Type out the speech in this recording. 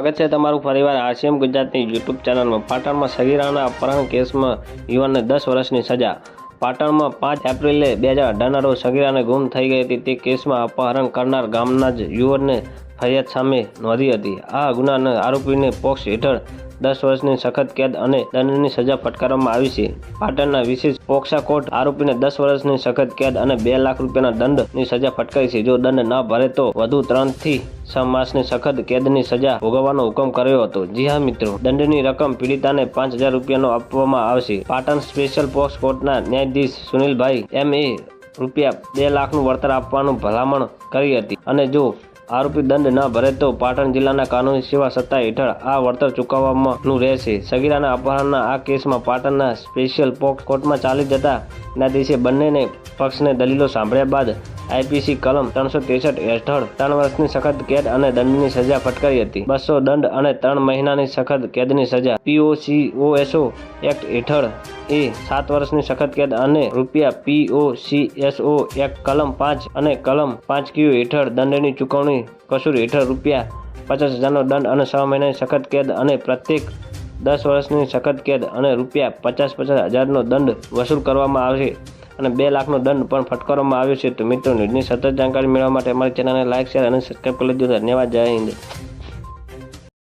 સ્વાગત છે તમારું ફરીવાર આરસીએમ ગુજરાતની યુટ્યુબ ચેનલમાં. પાટણમાં સગીરાના અપહરણ કેસમાં યુવાનને દસ વર્ષની સજા. પાટણમાં પાંચ એપ્રિલે બે હજાર અઢારના રોજ સગીરાને ગુમ થઈ ગઈ હતી. તે કેસમાં અપહરણ કરનાર ગામના જ યુવાનને ફરિયાદ સામે નોંધી હતી. આ ગુનાના આરોપીને પોક્સ હેઠળ દસ વર્ષની સખત કેદ અને દંડની સજા ફટકારવામાં આવી છે. પાટણના વિશેષ પોક્સા કોર્ટ આરોપીને દસ વર્ષની સખત કેદ અને બે લાખ રૂપિયાના દંડની સજા ફટકારી છે. જો દંડ ન ભરે તો વધુ ત્રણથી છ માસની સખત કેદની સજા ભોગવવાનો હુકમ કર્યો હતો. જી હા, મિત્રો. દંડની રકમ પીડિતાને પાંચ હજાર રૂપિયાનો આપવામાં આવશે. પાટણ સ્પેશિયલ પોક્સ કોર્ટના ન્યાયાધીશ સુનિલભાઈ એમ એ રૂપિયા બે લાખનું વળતર આપવાનું ભલામણ કરી હતી. અને જો આરોપી દંડ ન ભરે તો પાટણ જિલ્લાના કાનૂની સેવા સત્તા હેઠળ આ વળતર ચૂકવવાનું રહેશે. સગીરાના અપહરણના આ કેસમાં પાટણના સ્પેશિયલ પોક્સ કોર્ટમાં ચાલી જતા ન્યાયાધીશે બંનેને પક્ષને દલીલો સાંભળ્યા બાદ આઈપીસી કલમ ત્રણસો ત્રેસઠ હેઠળ ત્રણ વર્ષની સખત કેદ અને દંડની સજા ફટકારી હતી. બસો દંડ અને ત્રણ મહિનાની સખત કેદની સજા. પીઓસીઓએસઓ એક્ટ હેઠળ એ સાત વર્ષની સખત કેદ અને રૂપિયા પીઓસીએસઓ એક્ટ કલમ પાંચ અને કલમ પાંચ ક્યુ હેઠળ દંડની ચૂકવણી કસૂર હેઠળ રૂપિયા પચાસ હજારનો દંડ અને છ મહિનાની સખત કેદ અને પ્રત્યેક દસ વર્ષની સખત કેદ અને રૂપિયા પચાસ પચાસ હજારનો દંડ વસૂલ કરવામાં આવશે અને બે લાખનો દંડ પણ ફટકારવામાં આવ્યો છે. તો મિત્રો, ન્યૂઝની સતત જાણકારી મેળવવા માટે અમારી ચેનલને લાઇક શેર અને સબસ્ક્રાઈબ કરી લેજો. ધન્યવાદ. જય હિન્દ.